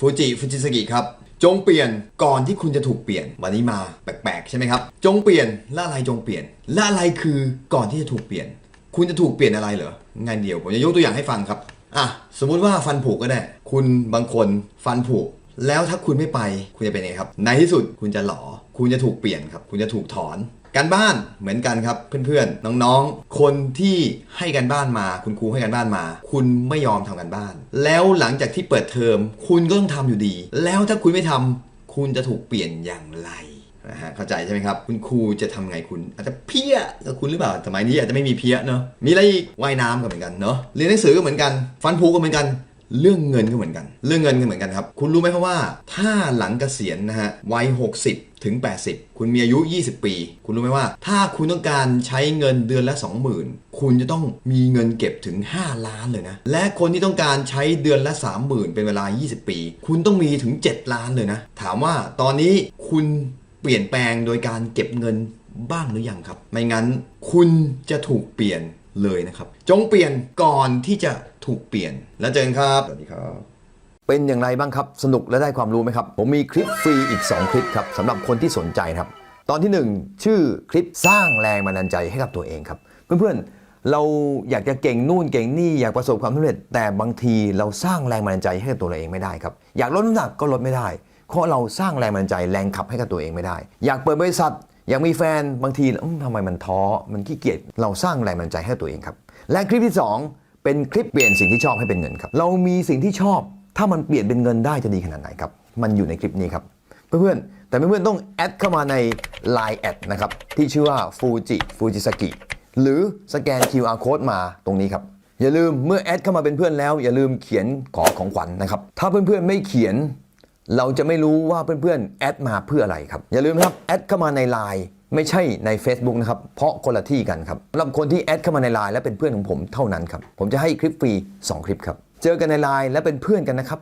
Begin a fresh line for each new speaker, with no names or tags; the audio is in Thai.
ฟูจิฟูจิสกิครับ จงเปลี่ยนก่อนที่คุณจะถูกเปลี่ยน วันนี้มาแปลกๆ ใช่ไหมครับ จงเปลี่ยนละอะไรจงเปลี่ยนละอะไรคือก่อนที่จะถูกเปลี่ยน คุณจะถูกเปลี่ยนอะไรเหรองานเดียวผมจะยกตัวอย่างให้ฟังครับอะสมมุติว่าฟันผุก็ได้ คุณบางคนฟันผุแล้วถ้าคุณไม่ไป คุณจะเป็นไงครับ ในที่สุดคุณจะหลอ คุณจะถูกเปลี่ยนครับ คุณจะถูกถอน การบ้านเหมือนกันครับเพื่อนๆ น้องๆ คนที่ให้การบ้านมา คุณครูให้การบ้านมา คุณไม่ยอมทำการบ้าน แล้วหลังจากที่เปิดเทอม คุณก็ต้องทำอยู่ดี แล้วถ้าคุณไม่ทำคุณจะถูกเปลี่ยนอย่างไรนะฮะเข้าใจใช่ไหมครับ คุณครูจะทำไงคุณ อาจจะเพี้ยกับคุณหรือเปล่าสมัยนี้อาจจะไม่มีเพี้ยเนอะมีอะไรอีกว่ายน้ำก็เหมือนกันเนอะเรียนหนังสือก็เหมือนกัน ฟันผุก็เหมือนกัน เรื่องเงินก็เหมือนกัน เรื่องเงินก็เหมือนกันครับ คุณรู้ไหมครับว่า ถ้าหลังเกษียณนะฮะวัย 60 ถึง 80 คุณมีอายุ 20 ปี คุณรู้ไหมว่า ถ้าคุณต้องการใช้เงินเดือนละ 20,000 คุณจะต้องมีเงินเก็บถึง 5 ล้านเลยนะ และคนที่ต้องการใช้เดือนละ 30,000 เป็นเวลา 20 ปี คุณต้องมีถึง 7 ล้านเลยนะ ถามว่าตอนนี้คุณเปลี่ยนแปลงโดยการเก็บเงินบ้างหรือยังครับ ไม่งั้นคุณจะถูกเปลี่ยนเลยนะครับ จงเปลี่ยนก่อนที่จะ ถูกเปลี่ยน แล้วเจอกันครับสวัสดีครับ
เป็นอย่างไรบ้างครับ สนุกและได้ความรู้ไหมครับ ผมมีคลิปฟรีอีก 2 คลิปครับสำหรับคนที่สนใจครับ ตอนที่ 1 ชื่อคลิปสร้างแรงบันดาลใจให้กับตัวเองครับ เพื่อนๆเราอยากจะเก่งนู่นเก่งนี่อยากประสบความสำเร็จ แต่บางทีเราสร้างแรงบันดาลใจให้กับตัวเราเองไม่ได้ครับอยากลดน้ำหนักก็ลดไม่ได้เพราะเราสร้างแรงบันดาลใจแรงขับให้กับตัวเองไม่ได้ อยากเปิดบริษัทอยากมีแฟนบางทีทำไมมันท้อมันขี้เกียจเราสร้างแรงบันดาลใจให้ตัวเองครับและคลิปที่สอง เป็นคลิปเปลี่ยนสิ่งที่ชอบให้เป็นเงินครับ เรามีสิ่งที่ชอบ ถ้ามันเปลี่ยนเป็นเงินได้จะดีขนาดไหนครับ มันอยู่ในคลิปนี้ครับ เพื่อนๆ แต่เพื่อนๆ ต้องแอดเข้ามาใน Line แอดนะครับ ที่ชื่อว่า Fuji Fujisaki หรือสแกน QR code มาตรงนี้ครับ อย่าลืมเมื่อแอดเข้ามาเป็นเพื่อนแล้ว อย่าลืมเขียนขอของขวัญนะครับ ถ้าเพื่อนๆ ไม่เขียน เราจะไม่รู้ว่าเพื่อนๆ แอดมาเพื่ออะไรครับ อย่าลืมครับ แอดเข้ามาใน Line ไม่ใช่ใน Facebook นะครับ เพราะคนละที่กันครับสำหรับคนที่แอดเข้ามาในไลน์และเป็นเพื่อนของผมเท่านั้นครับ ผมจะให้คลิปฟรี 2 คลิปครับ เจอกันในไลน์และเป็นเพื่อนกันนะครับ